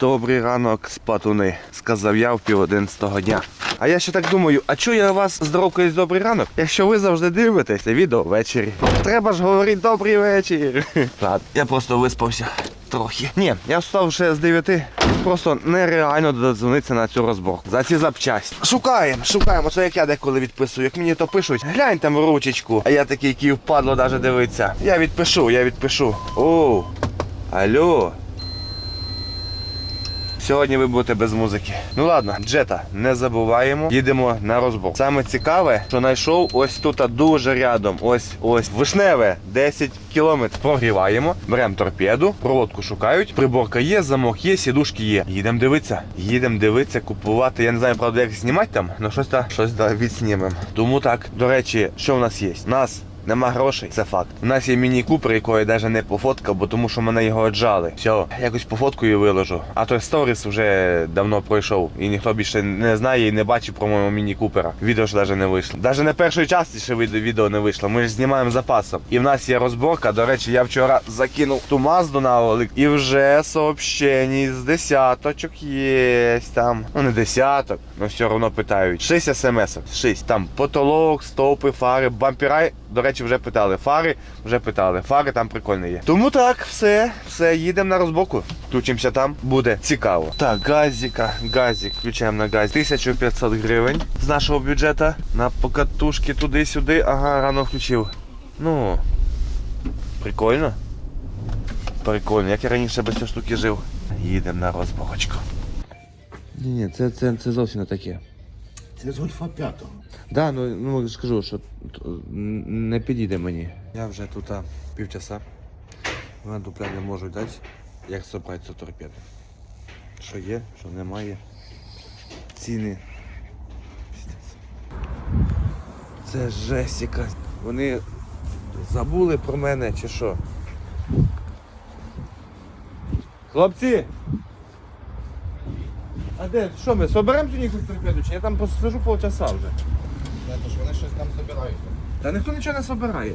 Добрий ранок, спатуни, сказав я в пів одинадцятого дня. А я ще так думаю, а чого я вас здоровкаюсь добрий ранок, якщо ви завжди дивитеся відео ввечері? Треба ж говорити добрий вечір. Ладно, я просто виспався трохи. Ні, я встав ще з 9. Просто нереально додзвонитися на цю розборку. За ці запчасті. Шукаємо, шукаємо. Це як я деколи відписую. Як мені то пишуть, глянь там ручечку. А я такий, який впадло навіть дивитися. Я відпишу, я відпишу. Оу. Алло. Сьогодні ви будете без музики. Ну ладно, джета, не забуваємо. Їдемо на розбор. Саме цікаве, що знайшов ось тут дуже рядом. Ось ось вишневе 10 кілометрів. Прогріваємо, беремо торпеду, проводку шукають. Приборка є, замок є, сідушки є. Їдемо дивитися. Їдемо дивитися, купувати. Я не знаю, правда, як знімати там, але щось та щось да, відснімемо. Тому так, до речі, що в нас є? У нас Нема грошей, це факт. У нас є міні-купер, якого я навіть не пофоткав, бо тому що мене його отжали. Все, якось пофоткаю і виложу. А той сторіс вже давно пройшов. І ніхто більше не знає і не бачив про моєму міні-купера. Відео ж навіть не вийшло. Навіть не першої частини ще відео не вийшло. Ми ж знімаємо запасом. І в нас є розборка. До речі, я вчора закинув ту мазду на Олик. І вже сообщені з десяточок є там. Ну не десяток, але все одно питають. 6 смс. 6. Там потолок, стовпи, фари, бампіра. До речі, вже питали. Фари вже питали. Фари там прикольні є. Тому так, все, все, їдемо на розбоку. Включимося там, буде цікаво. Так, газіка, газік, включаємо на газ. 1500 гривень з нашого бюджету. На покатушки туди-сюди. Ага, рано включив. Ну, прикольно. Прикольно, як я раніше без цієї штуки жив. Їдемо на розборочку. Ні, ні, це, це, це зовсім не таке. Це з Гольфа 5. Да, ну, ну скажу, що т- не підійде мені. Я вже тут а, півчаса. Мене дупля не можу дати, як собрати цю торпеду. Що є, що немає. Ціни. Пиздець. Це жесть якась. Вони забули про мене чи що. Хлопці! А де? Що ми? Соберемо сьогодні якусь торпеду? Чи я там посижу полчаса вже? Це ж вони щось там забирають. Та ніхто нічого не собирає.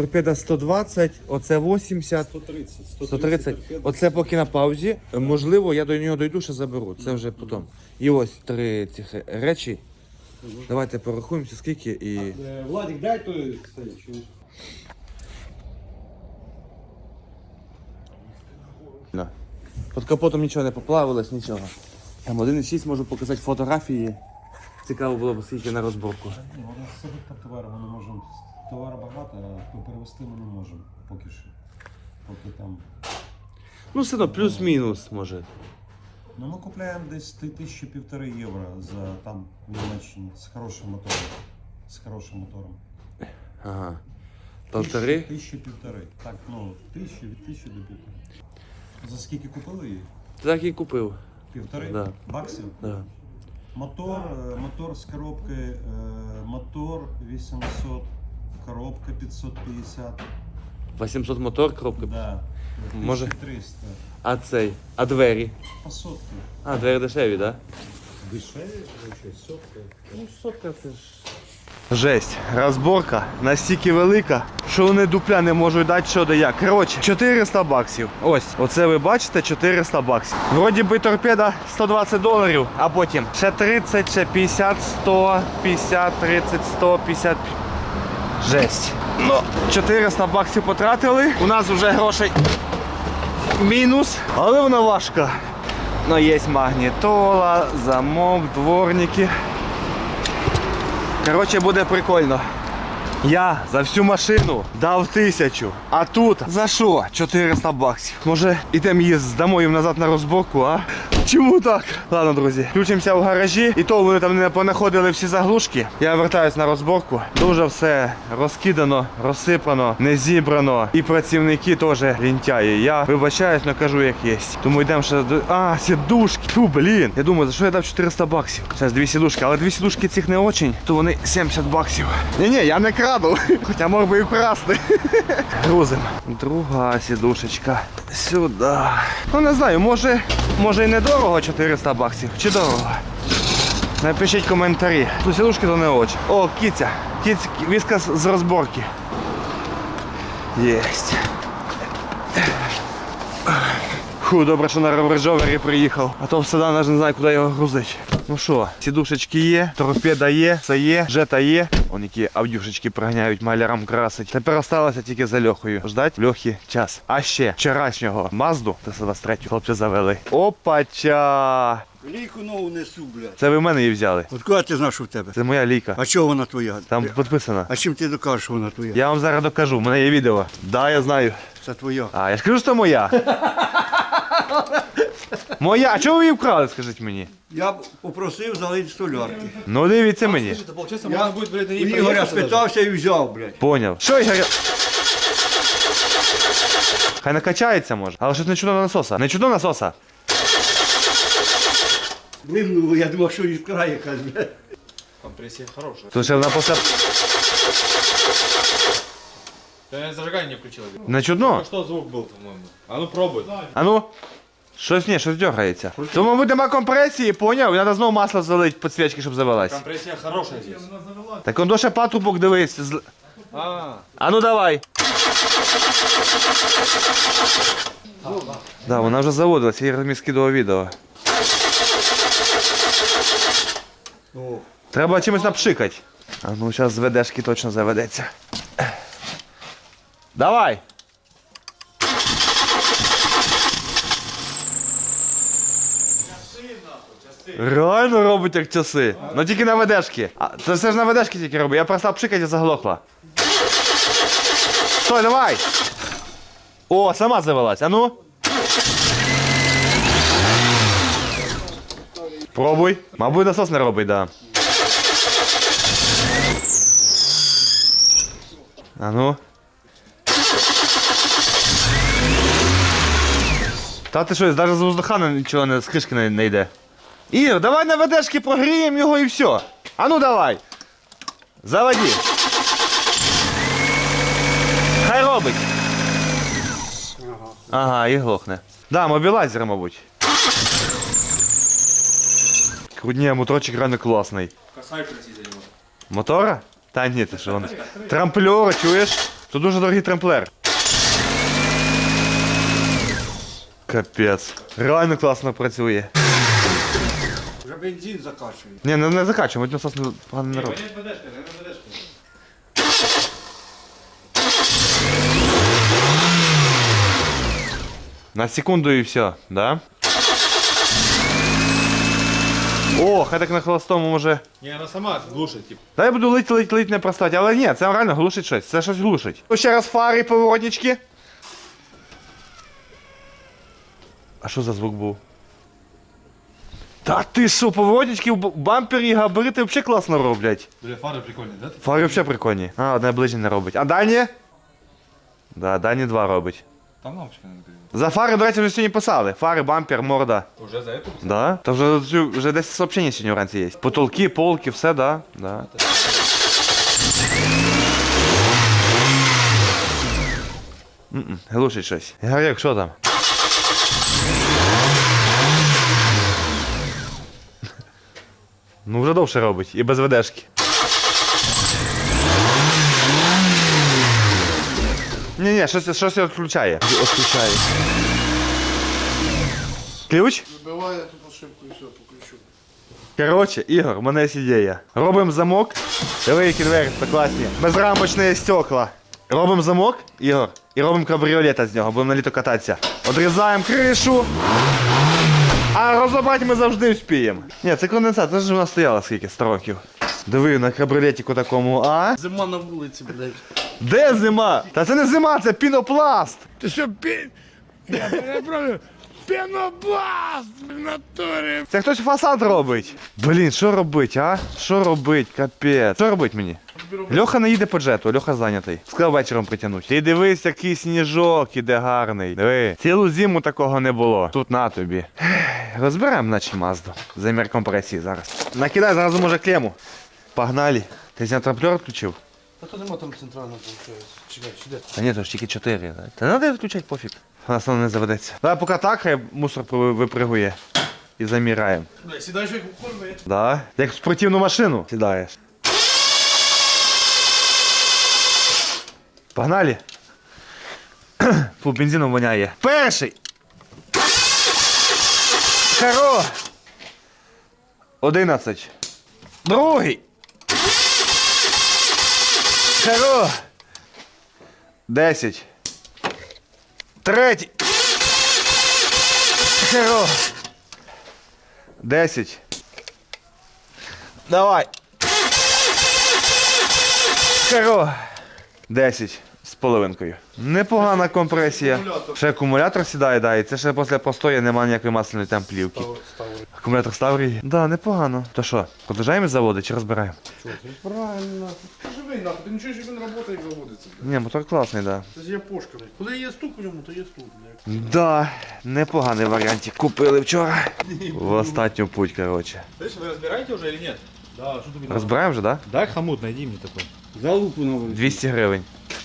Торпеда 120, оце 80, 130. 130. Оце поки на паузі. Можливо, я до нього дойду, ще заберу. Це вже потім. І ось три цих речі. Давайте порахуємося, скільки і. Е, Владик, дай той? Да. Під капотом нічого не поплавилось, нічого. Там 1,6 можу показати фотографії. Цікаво було б скільки на розборку. Ні, вони з собі так товару ми не можемо. Товару багато, а то перевести ми не можемо поки що. Поки там. Ну, все одно, плюс-мінус, може. Ну ми купляємо десь тисячі півтори євро за там в Німеччині з хорошим мотором. З хорошим мотором. Ага. Полтори. Тисячі, тисячі півтори. Так, ну, тисячі від тисячі до півтори. За скільки купили її? Так і купив. Півтори Да. баксів? Да. Мотор, е, мотор з коробки, е, мотор 800, коробка 550. 800 мотор, коробка. Да. Може- 1300. А цей. А двері. По сотки. А, двері дешеві, так? Дешеві, сотка. Ну, сотка це ж. Жесть, розборка настільки велика, що вони дупля не можуть дати що де як. Коротше, 400 баксів. Ось, оце ви бачите, 400 баксів. Вроді би торпеда 120 доларів, а потім ще 30, ще 50, 100, 50, 30, 100, 50. Жесть. Ну, 400 баксів потратили. У нас вже грошей мінус, але вона важка. Ну, є магнітола, замок, дворники. Коротше, буде прикольно. Я за всю машину дав тисячу. А тут за що? 400 баксів. Може, ідемо її здамо їм назад на розборку, а? Чому так? Ладно, друзі, включимося в гаражі. І то вони там не понаходили всі заглушки. Я вертаюсь на розборку. Дуже все розкидано, розсипано, не зібрано. І працівники теж лінтяї. Я вибачаюсь, але кажу, як є. Тому йдемо ще до. А, сідушки. Фу, блін. Я думаю, за що я дав 400 баксів? Зараз дві сідушки, але дві сідушки цих не очень, то вони 70 баксів. Ні-ні, я не краду. Хоча мог би і вкрасти. Грузим. Друга сідушечка. Сюди. Ну не знаю, може, може і недорого 400 баксів. Чи дорого? Напишіть коментарі. Тут то не очі. О, кіця. Кіць, віска з розборки. Єсть. Фу, добре, що на ревержовері приїхав. А то все навіть не знаю, куди його грузити. Ну що, сідушечки є, торпеда є, все є, жета є. Вон які авдюшечки приганяють малярам красить. Тепер осталося тільки за Льохою. Ждать Льохи час. А ще вчорашнього Мазду Т-23 хлопці завели. Опача! Лійку нову несу, блядь. Це ви в мене її взяли. От куди ти знаєш, що в тебе? Це моя лійка. А чого вона твоя? Там підписано. А чим ти докажеш, що вона твоя? Я вам зараз докажу, в мене є відео. Да, я знаю. Це твоя. А, я ж кажу, що моя. Моя. А чого ви її вкрали, скажіть мені? Я б попросив залити солярки. Ну дивіться мені. Это получается, Я можно будет, блядь, у и Ігоря проехать даже. спитався і взяв, блядь. Поняв. Що Ігор? Хай накачається може. Але щось не чудо насоса. Не чудо насоса. Блимнуло, я думав, що іскра якась, блядь. Компрессия хорошая. Тут ще вона просто Ты зажигание не включил. не чудно. Ну, что звук был, по-моему? А ну пробуй. А ну. Щось ні, щось дергається. Тому нема компресії, поняв? Треба знову масло залити під свічки, щоб завелась. Компрессия хорошая здесь. Так он ще патрубок дивись. зл- А, А ну давай. Да, вона вже заводилась, я їй мені скидував відео. Треба чимось напшикати. А ну зараз з ведешки точно заведеться. Давай! Реально робить як часи. Ну тільки на ведешки. А, це все ж на ведешки тільки робить. Я просто пшикати і заглохла. Стой, давай! О, сама завелась. А ну. Пробуй. Мабуть, насос не робить, да. А ну. Та ти що, навіть з воздухана нічого не з кришки не, не йде. Ір, давай на ведешки прогріємо його і все. А ну давай. Заводи. Хай робить. Ага, і глохне. Да, мобілайзер, мабуть. Крудні, моторчик реально класний. косарь красить за него. Мотора? Та ні, ти що вони. Трамплер, чуєш? Тут дуже дорогий трамплер. Капець. Реально класно працює. Вже бензин закачує. Ні, не, не закачуємо, насос не, погано не робить. На секунду і все, да? О, хай так на холостому може. Не, она сама глушит, типа. Та я буду лить, лить, лить не простати, але ні, це реально глушить щось. Це щось глушить. Ще раз фари, поворотнички. А що за звук був? Та ти що, поворотнички, б- бампери і габарити взагалі класно роблять. Бля, фары прикольные, да? Фари взагалі прикольні. А, одне ближнє не робить. А Дані? Да, Дані два робить. Там лампочка надо говорить. За фари, до речі, вже сьогодні писали. Фари, бампер, морда. Уже за эту? Да? Та вже, цю- вже десь сообщення сьогодні вранці є. Потолки, полки, все, да. да. М-м, Глушить щось. Гаряк, що там? Ну вже довше робить і без ведешки. Ні, ні, щось, щось відключає. Відключає. Ключ? Вибиває тут ошибку і все, по ключу. Коротше, Ігор, у мене є ідея. Робимо замок. Які двері, це класні. Безрамочне стекла. Робимо замок, Ігор, і робимо кабріолета з нього, будемо на літо кататися. Одрізаємо кришу. А розібрати ми завжди вспіємо. Ні, це конденсат, це ж у нас стояло скільки 100 років. Диви на кабріолетіку такому, а? Зима на вулиці, блядь. Де зима? Та це не зима, це пінопласт. Ти що, пі... Я перепрошую. Пенопласт в натурі. Це хтось фасад робить. Блін, що робить, а? Що робить, капець. Що робить мені? Льоха не їде по джету, Льоха зайнятий. Сказав вечором притягнуть. Ти дивись, який сніжок іде гарний. Диви, цілу зиму такого не було. Тут на тобі. Розберемо наче мазду. Замір компресії зараз. Накидай зразу може клему. Погнали. Ти зняв трамплер відключив? Та то нема там центрального, виходить. Чекай, чи де? Та ні, то ж тільки 4. Та треба відключати пофіг. Нас воно не заведеться. Давай поки так, хай мусор ви- випригує. і заміраємо. Сідаєш як у корвет. Да? Як в спортивну машину сідаєш. Погнали! Фу, бензином воняє. Перший! Каро! Одинадцять. Другий. Каро. Десять. Третій. Каро. Десять. Давай. Каро. 10 з половинкою. Непогана компресія. Ще акумулятор сідає, да, і це ще після простої немає ніякої масляної там плівки. Акумулятор ставрій. Так, да, непогано. То що, продовжаємо заводи чи розбираємо? Правильно. Живий нахуй, ти нічого, що він працює, як заводиться. Ні, мотор класний, так. Да. Це з япошками. Коли є стук у ньому, то є стук. Да, непоганий варіант. Купили вчора. В останню путь, коротше. Слышь, ви розбираєте вже чи ні? Да, що тобі Розбираємо вже, так? Да? Дай хамут, найди мені такой. Залупу вулиці. 200 гривень.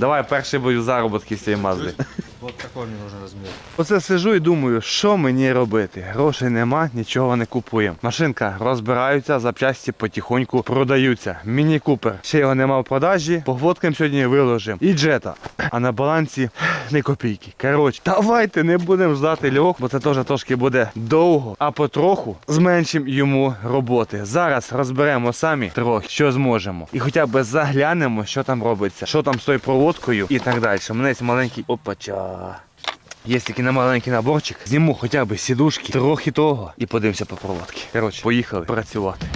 Давай перший бою заробітки з цієї мазди. Вот такой мне нужен размер. Оце сижу і думаю, що мені робити. Грошей нема, нічого не купуємо. Машинка розбираються, запчасті потихоньку продаються. Міні купер. Ще його нема в продажі. По сьогодні виложимо. І джета. А на балансі не копійки. Коротше, давайте не будемо ждати льох, бо це теж трошки буде довго, а потроху зменшимо йому роботи. Зараз розберемо самі трохи, що зможемо. І хоча б заглянемо, що там робиться, що там з тою проводкою і так далі. У мене є маленький опача. Є такий на маленький наборчик. Зніму хоча б сідушки, трохи того і подивимося по проводки. Коротше, поїхали працювати.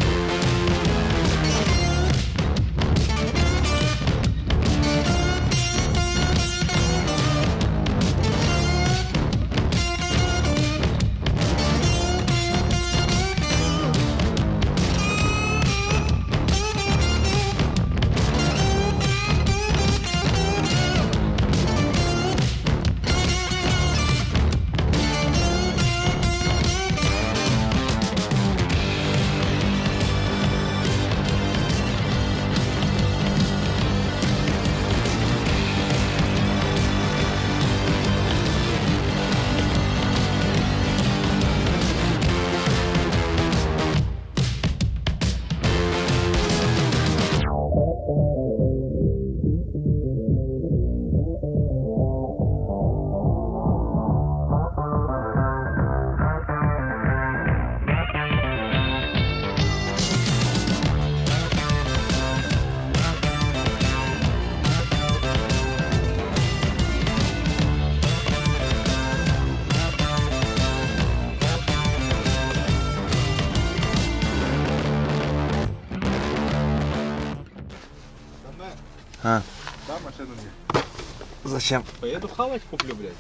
Зачем? Поеду хавать куплю, блядь.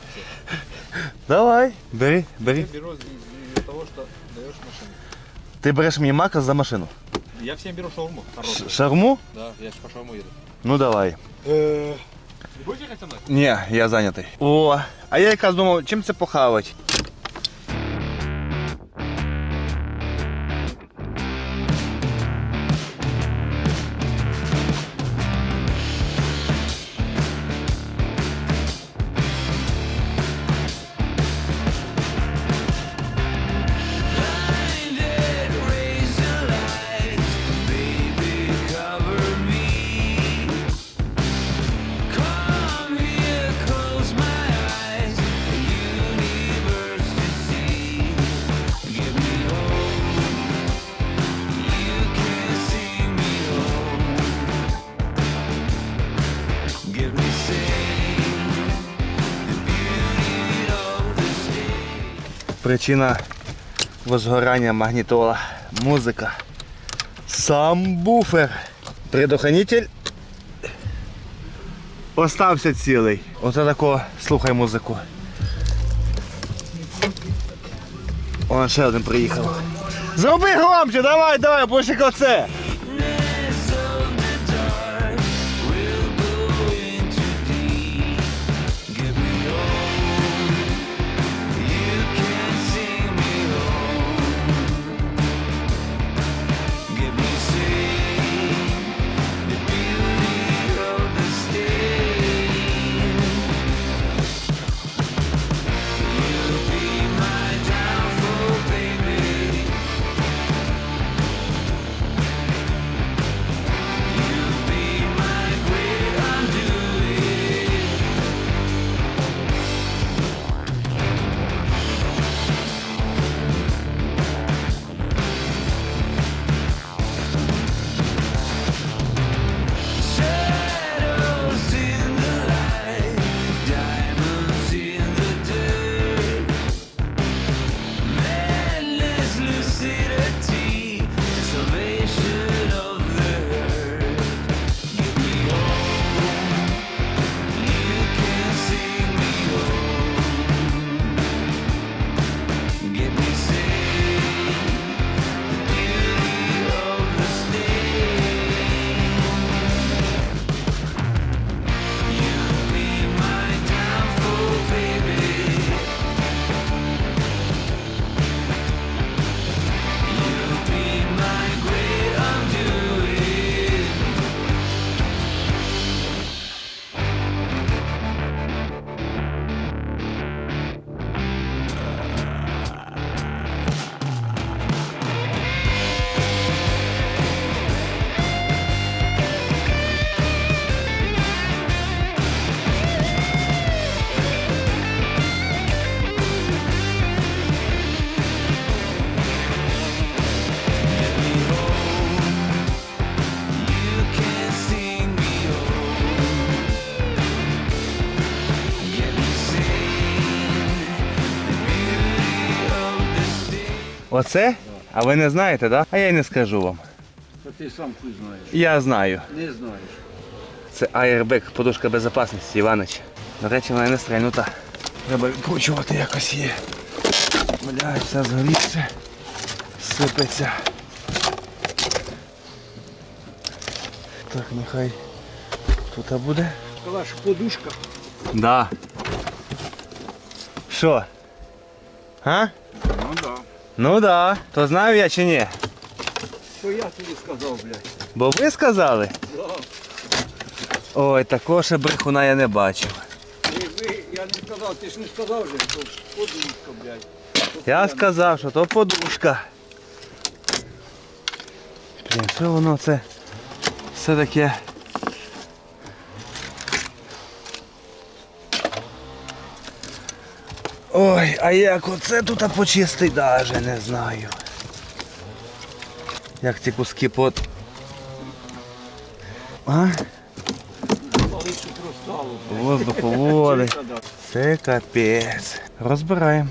Давай, бери, бери. Я беру из-за того, что даешь машину. Ти береш мені мака за машину. Я всем беру шаурму. Хорошую. Шарму? Да, я ж по шаурму еду. Ну давай. Не будете ехать со мной? Ні, я зайнятий. О, а я якраз думав, чим це похавать? Причина возгорання магнітола. Музика. Сам буфер. Предохранитель. Остався цілий. Оце тако слухай музику. О, ще один приїхав. Зроби громче, давай, давай, ще оце. Оце? А ви не знаєте, так? А я й не скажу вам. Та ти сам хуй знаєш. Я знаю. Не знаєш. Це Airbag, подушка безпечності, Іванич. До речі, вона не стрельнута. Треба відкручувати якось її. Блядь, все згорівше. Сипеться. Так, нехай тут буде. Що подушка. Да. Що? А? Ну да. То знаю я чи ні? Що я тобі сказав, блядь? Бо ви сказали? Да. Ой, такого ще брехуна я не бачив. Якби я не сказав, ти ж не сказав же, що подушка, блядь. Я сказав, що то подушка. Блін, що воно це все таке. Ой, а як оце тут почистить, даже не знаю. Як ці куски пот. А? Воздуховоди. Це капець. Розбираємо.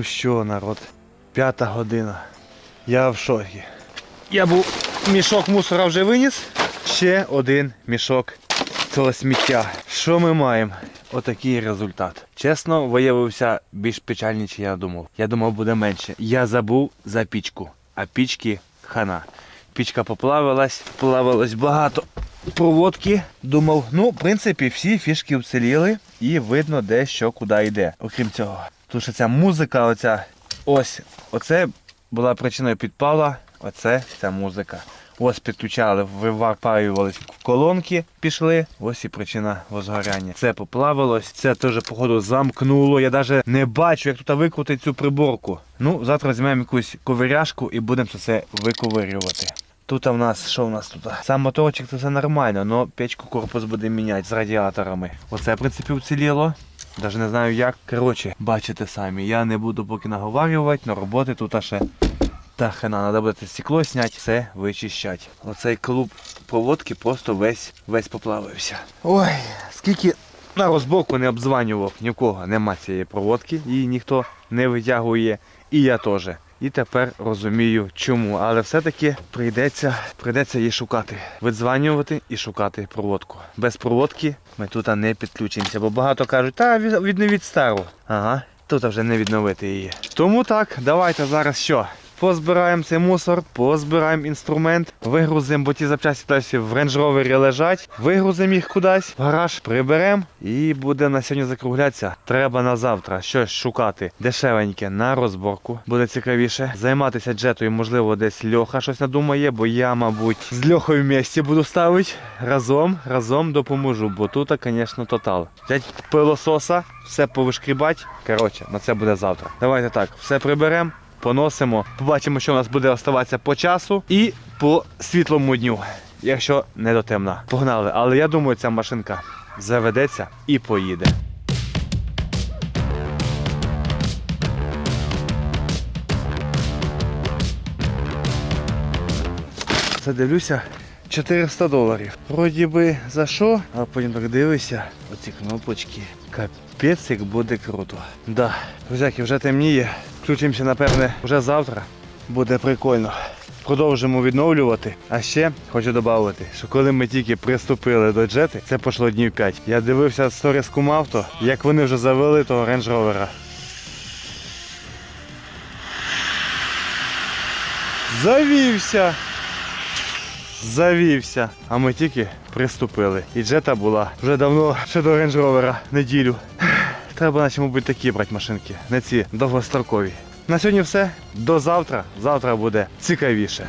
Ну що, народ, п'ята година. Я в шокі. Я був мішок мусора вже виніс. Ще один мішок цього сміття. Що ми маємо? Отакий результат. Чесно, виявився більш печальний, ніж я думав. Я думав, буде менше. Я забув за пічку, а пічки хана. Пічка поплавилась, плавилось багато проводки. Думав, ну, в принципі, всі фішки вціліли і видно де що куди йде. Окрім цього. Тому що ця музика, оця ось, оце була причиною підпала, оце ця музика. Ось підключали, випарювались колонки, пішли. Ось і причина возгоряння. Це поплавилось, це теж, походу, замкнуло. Я навіть не бачу, як тут викрутити цю приборку. Ну, завтра візьмемо якусь ковиряшку і будемо це все виковирювати. Тут у нас, що у нас тут? Сам моторчик це все нормально, але печку корпус буде міняти з радіаторами. Оце, в принципі, уціліло. Навіть не знаю як. Коротше, бачите самі, я не буду поки наговарювати, але роботи тут ще та хена. треба буде стекло зняти, все вичищати. Оцей клуб проводки просто весь весь поплавився. Ой, скільки на розборку не обзванював, ні в кого нема цієї проводки, її ніхто не витягує. І я теж. І тепер розумію чому. Але все-таки прийдеться, прийдеться її шукати. Видзванювати і шукати проводку. Без проводки ми тут не підключимося, бо багато кажуть, та від- відновіть стару. Ага, тут вже не відновити її. Тому так, давайте зараз що? Позбираємо цей мусор, позбираємо інструмент, вигрузимо, бо ті запчасті досі в Rover лежать, вигрузимо їх кудись, в гараж приберемо і буде на сьогодні закруглятися. Треба на завтра щось шукати дешевеньке на розборку. Буде цікавіше. Займатися джетою, можливо, десь Льоха щось надумає, бо я, мабуть, з Льохою в місті буду ставити. Разом, разом допоможу, бо тут, звісно, тотал. Взять пилососа, все повишкрібать. Коротше, на це буде завтра. Давайте так, все приберемо поносимо, побачимо, що у нас буде оставатися по часу і по світлому дню, якщо не до темна. Погнали, але я думаю, ця машинка заведеться і поїде. Задивлюся. 400 доларів. Вроді би за що, а потім так дивишся, оці кнопочки. Капець, як буде круто. Да, друзяки, вже темніє. Включимося, напевне, вже завтра. Буде прикольно. Продовжимо відновлювати. А ще хочу додати, що коли ми тільки приступили до джети, це пройшло днів 5. Я дивився сторіс Кумавто, як вони вже завели того Rover. Завівся! Завівся. А ми тільки приступили. І джета була вже давно ще до Rover неділю. Треба наче, мабуть, такі брати машинки, не ці довгострокові. На сьогодні все. До завтра. Завтра буде цікавіше.